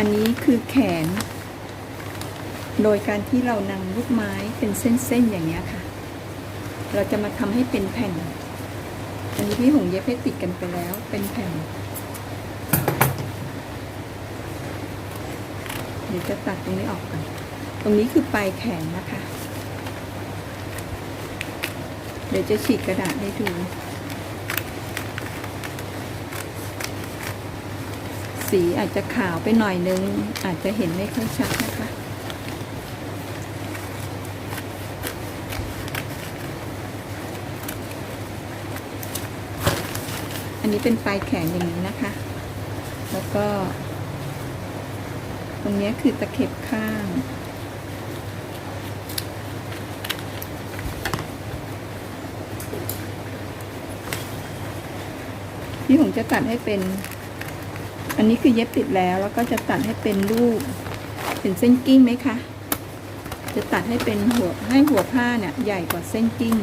อันนี้คือแขน โดยการที่เรานำลูกไม้เป็นเส้นๆอย่างนี้ค่ะ เราจะมาทำให้เป็นแผ่น อันนี้พี่หงเย็บให้ติดกันไปแล้วเป็นแผ่น เดี๋ยวจะตัดตรงนี้ออกก่อน ตรงนี้คือปลายแขนนะคะ เดี๋ยวจะฉีกกระดาษให้ดู สีอาจจะขาวไปหน่อยนึง อาจจะเห็นไม่ค่อยชัดนะคะ อันนี้เป็นปลายแขนอย่างนี้นะคะ แล้วก็ ตรงนี้คือตะเข็บข้างที่ผมจะตัดให้เป็น อันนี้คือเย็บติดแล้วแล้วก็จะตัดให้เป็นรูปเป็นเส้นกิ้งไหมคะ จะตัดให้เป็นหัวให้หัวผ้าเนี่ยใหญ่กว่าเส้นกิ้ง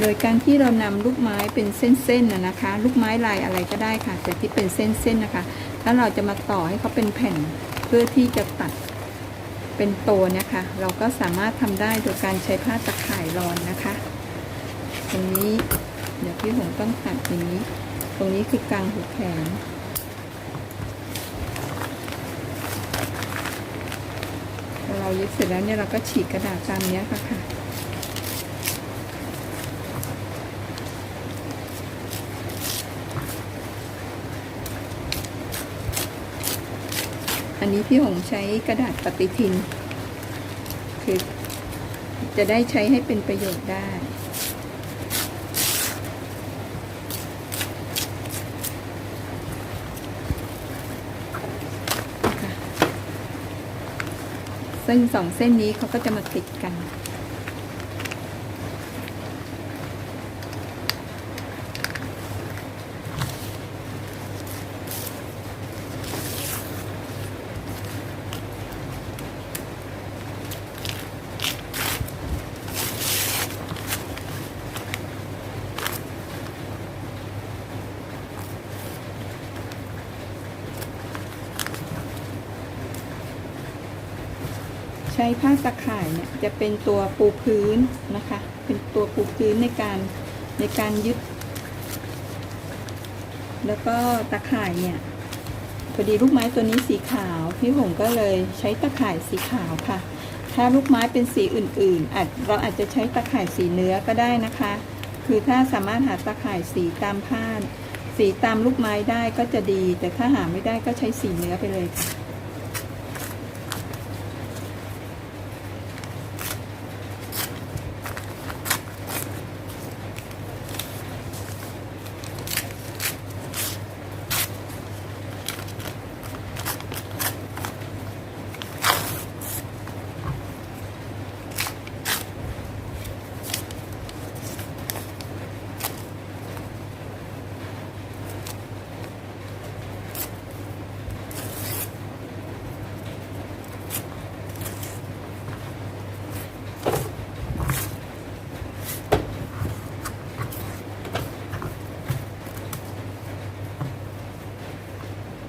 โดยการที่เรานำลูกไม้เป็นเส้นๆนะนะคะ ลูกไม้ลายอะไรก็ได้ค่ะ แต่ที่เป็นเส้นๆนะคะ ถ้าเราจะมาต่อให้เขาเป็นแผ่นเพื่อที่จะตัด เป็นตัวนะคะ เราก็สามารถทำได้โดยการใช้ผ้าตะข่ายรอนนะคะ ตรงนี้เดี๋ยวพี่หงต้องตัดอย่างนี้ ตรงนี้คือกลางหัวแขนพอเราเย็บเสร็จแล้วเนี่ยเราก็ฉีกกระดาษตามนี้ค่ะค่ะ นนี้พี่หงใช้กระดาษปฏิทิน คือจะได้ใช้ให้เป็นประโยชน์ได้ค่ะเส้นสองเส้นนี้เขาก็จะมาติดกัน ใช้ผ้าตะข่ายเนี่ยจะเป็นตัวปูพื้นนะคะ เป็นตัวปูพื้นในการในการยึด แล้วก็ตะข่ายเนี่ยพอดีลูกไม้ตัวนี้สีขาว พี่หงก็เลยใช้ตะข่ายสีขาวค่ะ ถ้าลูกไม้เป็นสีอื่นๆอาจเราอาจจะใช้ตะข่ายสีเนื้อก็ได้นะคะ คือถ้าสามารถหาตะข่ายสีตามผ้าสีตามลูกไม้ได้ก็จะดี แต่ถ้าหาไม่ได้ก็ใช้สีเนื้อไปเลยค่ะ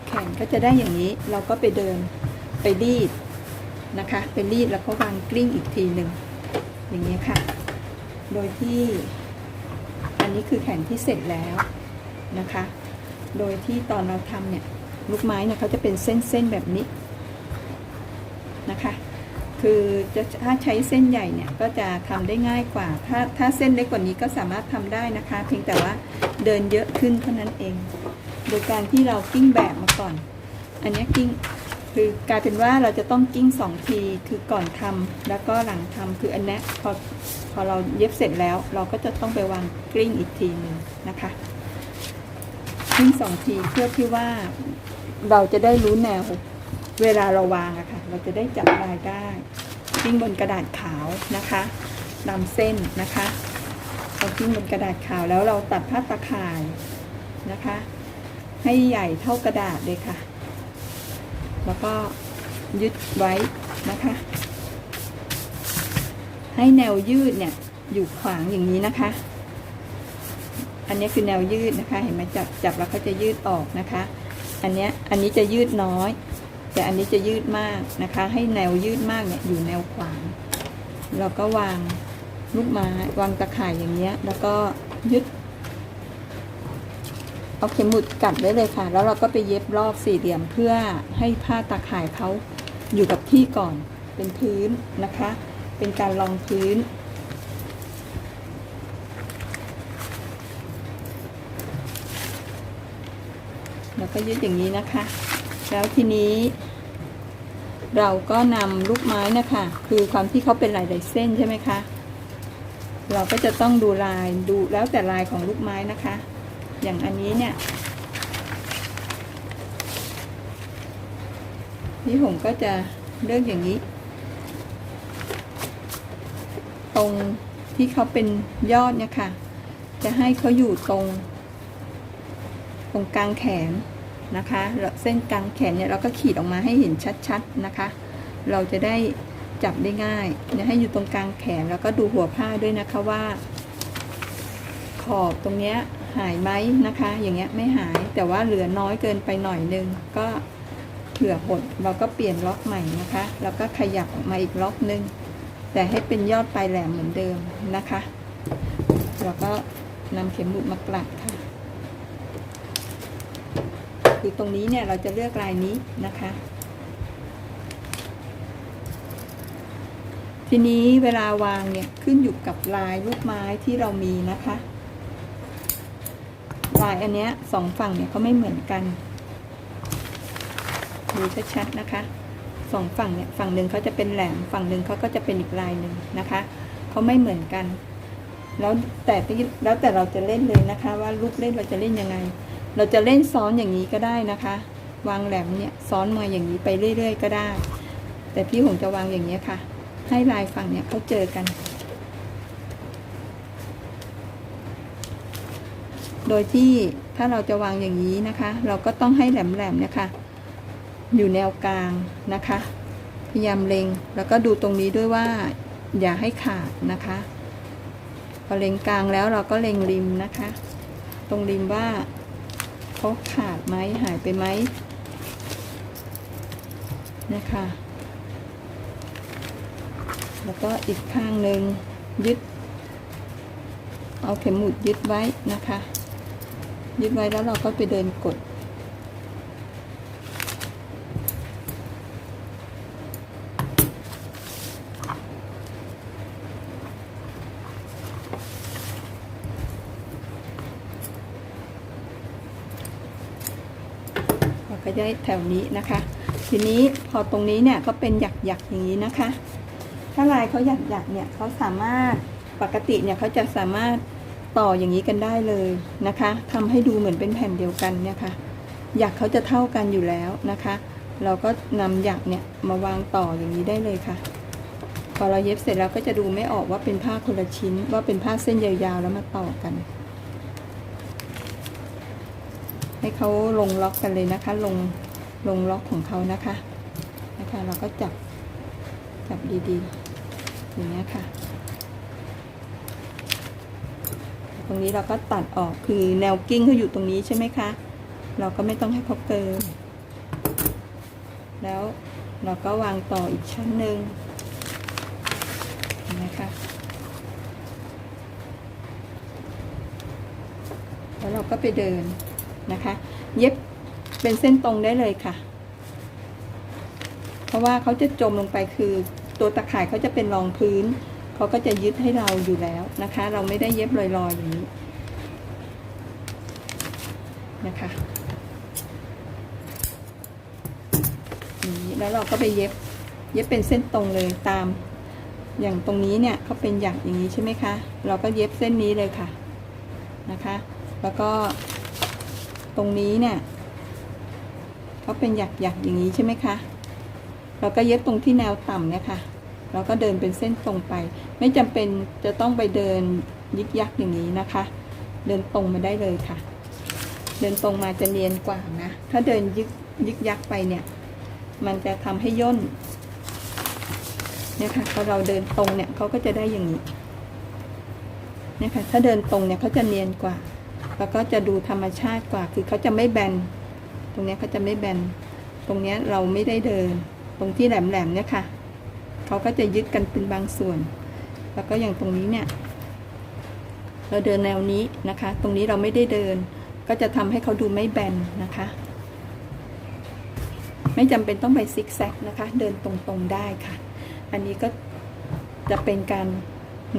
แขน ก็จะได้อย่างนี้เราก็ไปเดินไปรีดนะคะไปรีดแล้วก็วางกลิ้งอีกทีหนึ่งอย่างนี้ค่ะ โดยที่อันนี้คือแขนที่เสร็จแล้วนะคะ โดยที่ตอนเราทำเนี่ยลูกไม้เนี่ยเขาจะเป็นเส้นๆแบบนี้นะคะ คือจะถ้าใช้เส้นใหญ่เนี่ยก็จะทำได้ง่ายกว่า ถ้าถ้าเส้นเล็กกว่านี้ก็สามารถทำได้นะคะ เพียงแต่ว่าเดินเยอะขึ้นเท่านั้นเอง โดยการที่เรากิ้งแบบมาก่อน อันนี้กิ้งคือกลายเป็นว่าเราจะต้องกิ้งสองทีคือก่อนทำแล้วก็หลังทำคืออันนี้พอพอเราเย็บเสร็จแล้ว เราก็จะต้องไปวางกลิ้งอีกทีหนึ่งนะคะกิ้งสองทีเพื่อที่ว่าเราจะได้รู้แนวเวลาเราวางอะค่ะ เราจะได้จับลายได้กิ้งบนกระดาษขาวนะคะตาเส้นนะคะเรากิ้งบนกระดาษขาวแล้วเราตัดผ้าตะข่ายนะคะ ให้ใหญ่เท่ากระดาษเลยค่ะ แล้วก็ยึดไว้นะคะ ให้แนวยืดเนี่ยอยู่ขวางอย่างนี้นะคะ อันนี้คือแนวยืดนะคะ เห็นไหมจับจับแล้วเขาจะยืดออกนะคะ อันเนี้ยอันนี้จะยืดน้อย แต่อันนี้จะยืดมากนะคะ ให้แนวยืดมากเนี่ยอยู่แนวขวาง เราก็วางลูกไม้วางตะข่ายอย่างเงี้ย แล้วก็ยึด เอาเข็มหมุดกัดไว้เลยค่ะ แล้วเราก็ไปเย็บรอบสี่เหลี่ยมเพื่อให้ผ้าตาข่ายเขาอยู่กับที่ก่อนเป็นพื้นนะคะ เป็นการรองพื้น แล้วก็ยืดอย่างนี้นะคะ แล้วทีนี้ เราก็นำลูกไม้นะคะ คือความที่เขาเป็นหลายๆเส้นใช่ไหมคะ เราก็จะต้องดูลายดูแล้วแต่ลายของลูกไม้นะคะ อย่างอันนี้เนี่ย นี่ผมก็จะเลือกอย่างนี้ ตรงที่เขาเป็นยอดเนี่ยค่ะ จะให้เขาอยู่ตรง ตรงกลางแขนนะคะเส้นกลางแขนเนี่ยเราก็ขีดออกมาให้เห็นชัดๆนะคะ เราจะได้จับได้ง่ายเนี่ยให้อยู่ตรงกลางแขนแล้วก็ดูหัวผ้าด้วยนะคะว่า ขอบตรงเนี้ยหายไหมนะคะ อย่างเงี้ยไม่หายแต่ว่าเหลือน้อยเกินไปหน่อยนึงก็เผื่อหดเราก็เปลี่ยนล็อกใหม่นะคะ แล้วก็ขยับออกมาอีกล็อกนึง แต่ให้เป็นยอดปลายแหลมเหมือนเดิมนะคะเราก็นำเข็มหมุดมากลัดค่ะคือตรงนี้เนี่ยเราจะเลือกลายนี้นะคะ ทีนี้เวลาวางเนี่ยขึ้นอยู่กับลายลูกไม้ที่เรามีนะคะายอันเนี้ยสองฝั่งเนี่ยเขาไม่เหมือนกันดูชัดๆนะคะสองฝั่งเนี่ยฝั่งหนึ่งเขาจะเป็นแหลมฝั่งหนึ่งเขาก็จะเป็นอีกลายหนึ่งนะคะเขาไม่เหมือนกัน แล้วแต่ที่แล้วแต่เราจะเล่นเลยนะคะ ว่าลูกเล่นเราจะเล่นยังไง เราจะเล่นซ้อนอย่างนี้ก็ได้นะคะ วางแหลมเนี่ยซ้อนมาอย่างนี้ไปเรื่อย ๆ ก็ได้ แต่พี่หงจะวางอย่างนี้ค่ะ ให้ลายฝั่งเนี่ยเขาเจอกัน โดยที่ถ้าเราจะวางอย่างนี้นะคะ เราก็ต้องให้แหลมๆเนี่ยค่ะอยู่แนวกลางนะคะ พยายามเล็งแล้วก็ดูตรงนี้ด้วยว่าอย่าให้ขาดนะคะพอเล็งกลางแล้วเราก็เล็งริมนะคะ ตรงริมว่าเขาขาดไหมหายไปไหมนะคะ แล้วก็อีกข้างหนึ่งยึด เอาเข็มหมุดยึดไว้นะคะ ยึดไว้แล้วเราก็ไปเดินกด เราก็ได้แถวนี้นะคะ ทีนี้พอตรงนี้เนี่ยก็เป็นหยักหยักๆอย่างนี้นะคะ ถ้าลายเขาหยักหยักๆเนี่ยเขาสามารถปกติเนี่ยเขาจะสามารถ ต่ออย่างนี้กันได้เลยนะคะทำให้ดูเหมือนเป็นแผ่นเดียวกันเนี่ยค่ะหยักเขาจะเท่ากันอยู่แล้วนะคะ เราก็นำหยักเนี่ยมาวางต่ออย่างนี้ได้เลยค่ะ พอเราเย็บเสร็จแล้วก็จะดูไม่ออกว่าเป็นผ้าคนละชิ้น ว่าเป็นผ้าเส้นยาวๆแล้วมาต่อกัน ให้เขาลงล็อกกันเลยนะคะ ลงลงล็อกของเขานะคะนะคะ เราก็จับจับดีๆอย่างนี้ค่ะ ตรงนี้เราก็ตัดออกคือแนวกิ้งเขาอยู่ตรงนี้ใช่ไหมคะ เราก็ไม่ต้องให้เขาเกิน แล้วเราก็วางต่ออีกชั้นหนึ่งเห็นะคะแล้วเราก็ไปเดินนะคะ เย็บเป็นเส้นตรงได้เลยค่ะ เพราะว่าเขาจะจมลงไปคือตัวตะข่ายเขาจะเป็นรองพื้น เขาก็จะยึดให้เราอยู่แล้วนะคะ เราไม่ได้เย็บลอยๆอย่างนี้นะคะอย่างนี้แล้วเราก็ไปเย็บเย็บเป็นเส้นตรงเลยตาม อย่างตรงนี้เนี่ยเขาเป็นหยักอย่างนี้ใช่ไหมคะ เราก็เย็บเส้นนี้เลยค่ะนะคะ แล้วก็ตรงนี้เนี่ยเขาเป็นหยักหยักอย่างนี้ใช่ไหมคะ เราก็เย็บตรงที่แนวต่ำเนี่ยค่ะ เราก็เดินเป็นเส้นตรงไป ไม่จำเป็นจะต้องไปเดินยิกยักอย่างนี้นะคะ เดินตรงมาได้เลยค่ะ เดินตรงมาจะเนียนกว่านะ ถ้าเดินยึกยึกยักไปเนี่ย มันจะทำให้ย่นเนี่ยค่ะพอเราเดินตรงเนี่ยเขาก็จะได้อย่างนี้เนี่ยค่ะถ้าเดินตรงเนี่ยเขาจะเนียนกว่า แล้วก็จะดูธรรมชาติกว่า คือเขาจะไม่แบน ตรงเนี้ยเขาจะไม่แบน ตรงเนี้ยเราไม่ได้เดิน ตรงที่แหลมๆเนี่ยค่ะ เขาก็จะยึดกันเป็นบางส่วน แล้วก็อย่างตรงนี้เนี่ย เราเดินแนวนี้นะคะ ตรงนี้เราไม่ได้เดิน ก็จะทำให้เขาดูไม่แบนนะคะ ไม่จำเป็นต้องไปซิกแซกนะคะ เดินตรงๆได้ค่ะ อันนี้ก็จะเป็นการ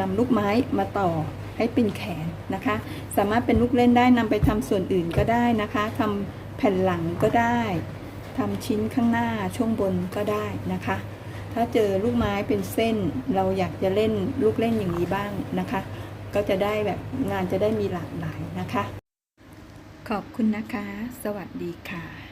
นำลูกไม้มาต่อให้เป็นแขนนะคะ สามารถเป็นลูกเล่นได้นำไปทำส่วนอื่นก็ได้นะคะทำแผ่นหลังก็ได้ทำชิ้นข้างหน้าช่วงบนก็ได้นะคะ ถ้าเจอลูกไม้เป็นเส้น เราอยากจะเล่นลูกเล่นอย่างนี้บ้างนะคะ ก็จะได้แบบงานจะได้มีหลากหลายนะคะ ขอบคุณนะคะ สวัสดีค่ะ